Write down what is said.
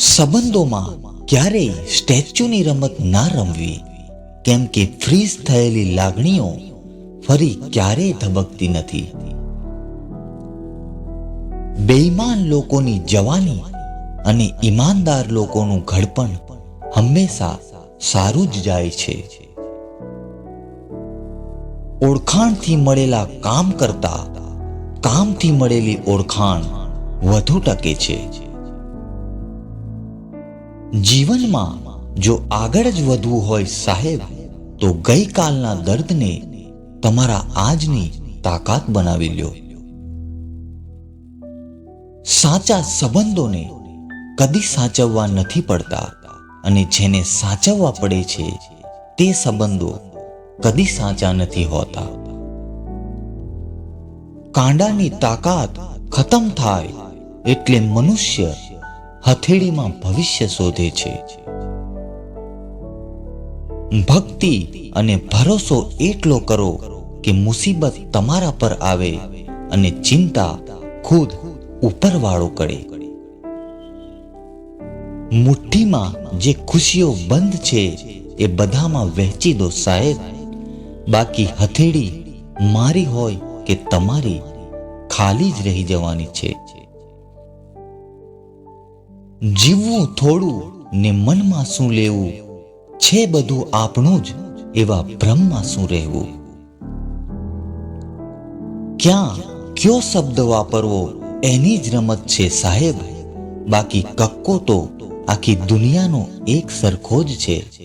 સંબંધોમાં ક્યારેય સ્ટેચ્યુની રમત ના રમવી, કેમ કે ફ્રીઝ થયેલી લાગણીઓ ફરી ક્યારેય ધબકતી નથી. બેઈમાન લોકોની જવાની અને ઈમાનદાર લોકોનું ઘડપણ હંમેશા સારું જ જાય છે. ઓળખાણથી મળેલા કામ કરતા કામથી મળેલી ઓળખાણ વધુ ટકે છે. જીવનમાં જો આગળ જ વધવું હોય સાહેબ, તો ગઈકાલના દર્દને તમારા આજની તાકાત બનાવી લ્યો. સાચા સંબંધોને કદી સાચવવા નથી પડતા અને જેને સાચવવા પડે છે, તે સંબંધો કદી સાચા નથી હોતા. કાંડાની તાકાત ખતમ થાય એટલે મનુષ્ય હથેળીમાં ભવિષ્ય શોધે છે. ભક્તિ અને ભરોસો એટલો કરો કે મુસીબત તમારા પર આવે અને ચિંતા ખુદ ઉપરવાળો કરે. મુઠ્ઠીમાં જે ખુશીઓ બંધ છે એ બધામાં વહેંચી દો સાહેબ. બાકી હથેળી મારી હોય કે તમારી, ખાલી જ રહી જવાની છે. જીવવું થોડું ને મનમાં શું લેવું? છે બધું આપણું જ એવા ભ્રમમાં શું રહેવું? ક્યાં, કયો શબ્દ વાપરવો એની જ રમત છે સાહેબ? બાકી કક્કો તો આખી દુનિયાનો એક સરખો જ છે.